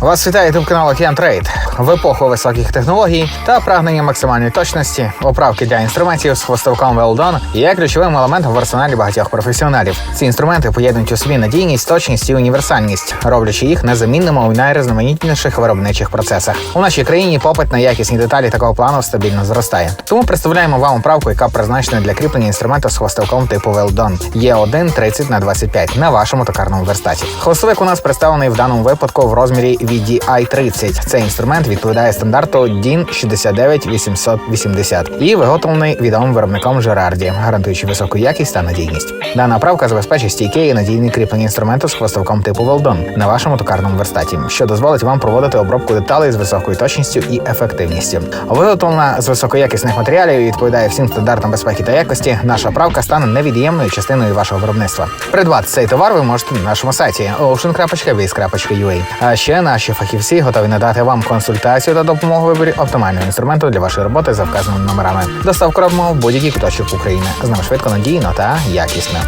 Вас вітає ютуб канал Океан Трейд. В епоху високих технологій та прагнення максимальної точності оправки для інструментів з хвостовком Weldon є ключовим елементом в арсеналі багатьох професіоналів. Ці інструменти поєднують у собі надійність, точність і універсальність, роблячи їх незамінними у найрізноманітніших виробничих процесах. У нашій країні попит на якісні деталі такого плану стабільно зростає. Тому представляємо вам оправку, яка призначена для кріплення інструменту з хвостовком типу Weldon. Є 1 30 на 25 на вашому токарному верстаті. Хвостовик у нас представлений в даному випадку в розмірі VDI 30. Цей інструмент відповідає стандарту DIN 69880 і виготовлений відомим виробником Жерарді, гарантуючи високу якість та надійність. Дана оправка забезпечить стійке і надійне кріплення інструменту з хвостовком типу Weldon на вашому токарному верстаті, що дозволить вам проводити обробку деталей з високою точністю і ефективністю. Виготовлена з високоякісних матеріалів і відповідає всім стандартам безпеки та якості. Наша правка стане невід'ємною частиною вашого виробництва. Придбати цей товар ви можете на нашому сайті ocean.biz.ua. А ще наші фахівці готові надати вам консультацію та допомогу виборі оптимального інструменту для вашої роботи за вказаними номерами. Доставку робимо в будь-який куточок України. З нами швидко, надійно та якісно.